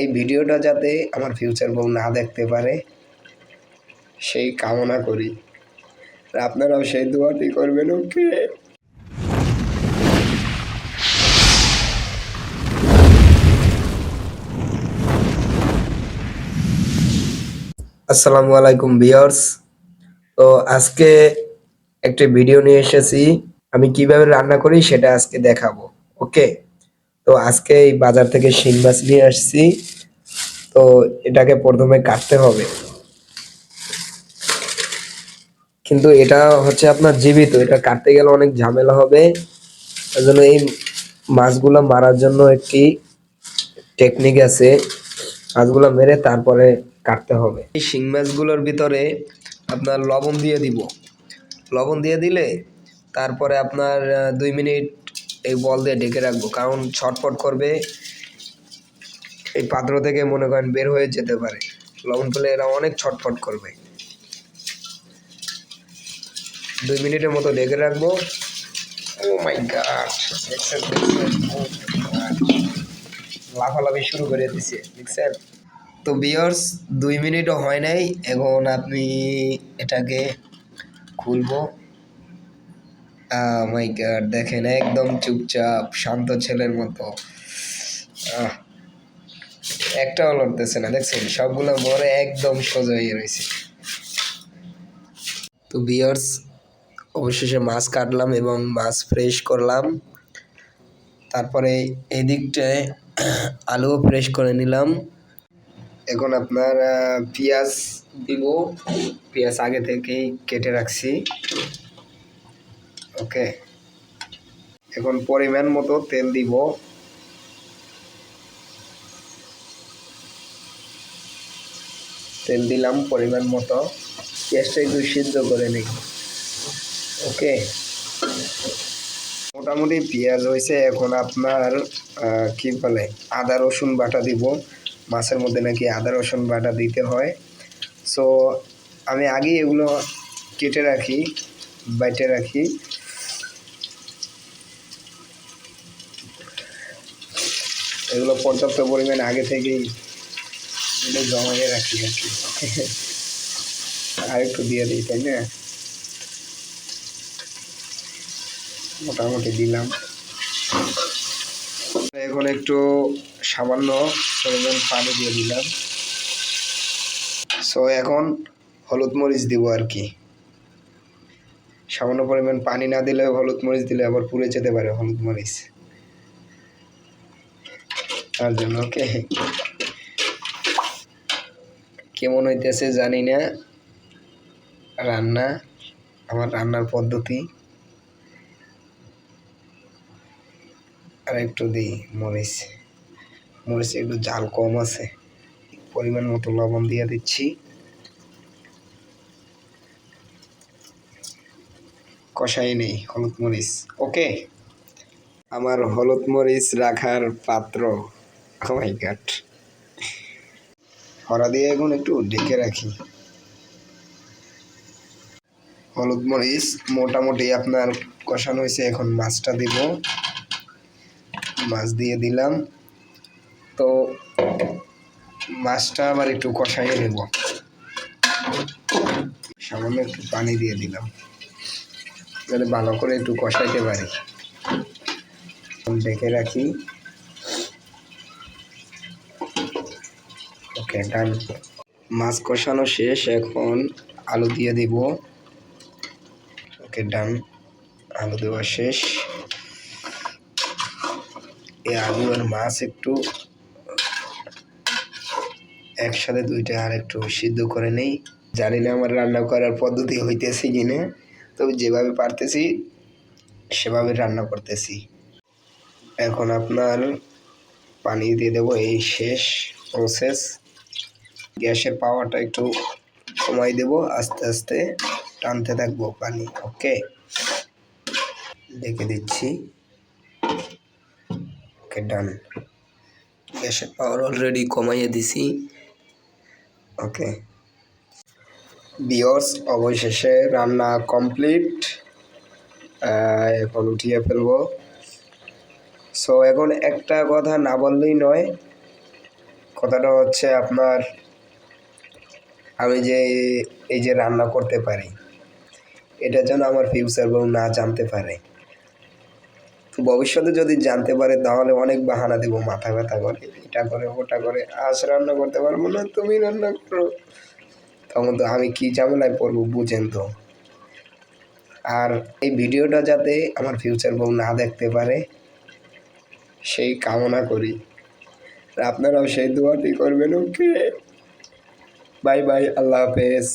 এই ভিডিওটা যাতে আমার ফিউচার বউ না দেখতে পারে, সেই কামনা করি। আপনারাও সেই দোয়াটি করবেন, ওকে? আসসালামু আলাইকুম ভিউয়ার্স। তো আজকে একটি ভিডিও নিয়ে এসেছি। আমি কীভাবে রান্না করি সেটা আজকে দেখাবো, ওকে? তো আজকে এই বাজার থেকে শিং মাছ নিয়ে আসছি। তো এটাকে প্রথমে কাটতে হবে। কিন্তু এটা হচ্ছে আপনার জীবিত, এটা কাটতে গেলে অনেক ঝামেলা হবে। তার জন্য এই মাছগুলো মারার জন্য একটি টেকনিক আছে। মাছগুলো মেরে তারপরে কাটতে হবে। এই শিং মাছগুলোর ভিতরে আপনার লবণ দিয়ে দিব। লবণ দিয়ে দিলে তারপরে আপনার দুই মিনিট এই বল দিয়ে ঢেকে রাখব। কারণ ছটফট করবে, এই পাত্র থেকে মনে করেন বের হয়ে যেতে পারে। লবণ পেলে এরা অনেক ছটফট করবে। দুই মিনিটের মতো ঢেকে রাখব। ও মাই গড লাফালাফি শুরু করে দিছে, দেখছেন? তো বিয়ার্স দুই মিনিটও হয় নাই, এখন আপনি এটাকে খুলবো। মাই গড দেখেন, একদম চুপচাপ, শান্ত ছেলের মতো। একটাও লড়তেছে না, দেখছেন? সবগুলো মরে একদম সোজা হয়ে রয়েছে। তো বিয়ার্স অবশেষে মাছ কাটলাম এবং মাছ ফ্রেশ করলাম। তারপরে এই দিকটায় আলুও ফ্রেশ করে নিলাম। এখন আপনার পেঁয়াজ দিব। পেঁয়াজ আগে থেকেই কেটে রাখছি। ওকে এখন পরিমাণ মতো তেল দিব। তেল দিলাম পরিমাণ মতো। পেঁয়াজটা একটু সিদ্ধ করে নিই। ওকে মোটামুটি পেঁয়াজ হয়েছে, এখন আপনার কি বলে, আদা, রসুন বাটা দিব। মাছের মধ্যে নাকি আদা, রসুন বাটা দিতে হয়। সো আমি আগেই এগুলো কেটে রাখি বাইটে রাখি। এগুলো পর্যাপ্ত পরিমাণ আগে থেকেই এগুলো জমাইয়ে রাখি আর কি। আর একটু দিয়ে দিই, তাই না? মোটামুটি দিলাম। এখন একটু সামান্য পরিমাণ পানি দিয়ে দিলাম। সো এখন হলুদ মরিচ দিব আর কি। সামান্য পরিমাণ পানি না দিলে হলুদ মরিচ দিলে আবার পুড়ে যেতে পারে হলুদ মরিচ। তার জন্য ওকে কেমন হইতেছে জানি না। রান্না, আমার রান্নার পদ্ধতি। আর একটু দিই মরিচ। মরিচ একটু জাল কম আছে। পরিমাণ মতো লবণ দিয়ে দিচ্ছি। কষাই নেই, হলুদ মরিচ। ওকে? আমার হলুদ মরিচ রাখার পাত্র Oh মাই গড হরা দিয়ে এখন একটু ঢেকে রাখি। হলুদ মরিচ মোটামুটি আপনার কষানো হয়েছে, এখন মাছটা দিব। মাছ দিয়ে দিলাম। তো মাছটা আবার একটু কষাইয়ে নেব। সামান্য একটু পানি দিয়ে দিলাম। যাতে ভালো করে একটু কষাইতে পারি। ডেকে রাখি। ওকে ডান মাছ কষানো শেষ, এখন আলু দিয়ে দিব। ওকে ডান আলু দেওয়া শেষ। এই আলু আর মাছ একটু, একসাথে দুইটা আর একটু সিদ্ধ করে নেই। জানি না আমার রান্না করার পদ্ধতি হইতেছে কিনা, তবে যেভাবে পারতেছি, সেভাবে রান্না করতেছি। এখন আপনার পানি দিয়ে দেবো এই শেষ প্রসেস গ্যাসের পাওয়ারটা একটু কমাই দেবো, আস্তে আস্তে টানতে থাকব পানি ওকে দেখে দিচ্ছি। ওকে ডান গ্যাসের পাওয়ার অলরেডি কমাইয়ে দিছি। ওকে বিয়র্স অবশেষে রান্না কমপ্লিট এখন উঠিয়ে ফেলব। সো এখন একটা কথা না বললেই নয়। কথাটা হচ্ছে আপনার আমি যে এই যে রান্না করতে পারি এটা যেন আমার ফিউচার বউ না জানতে পারে। ভবিষ্যতে যদি জানতে পারে, তাহলে অনেক বাহানা দেবো, মাথা ব্যথা করে, এটা করে, ওটা করে, আজ রান্না করতে পারব না, তুমি রান্না করো। তখন তো আমি কি ঝামেলায় পড়ব বুঝেন তো। আর এই ভিডিওটা যাতে আমার ফিউচার বউ না দেখতে পারে, সেই কামনা করি। আপনারাও সেই দোয়াটি করবেন, ওকে? বাই বাই আল্লাহ হাফেজ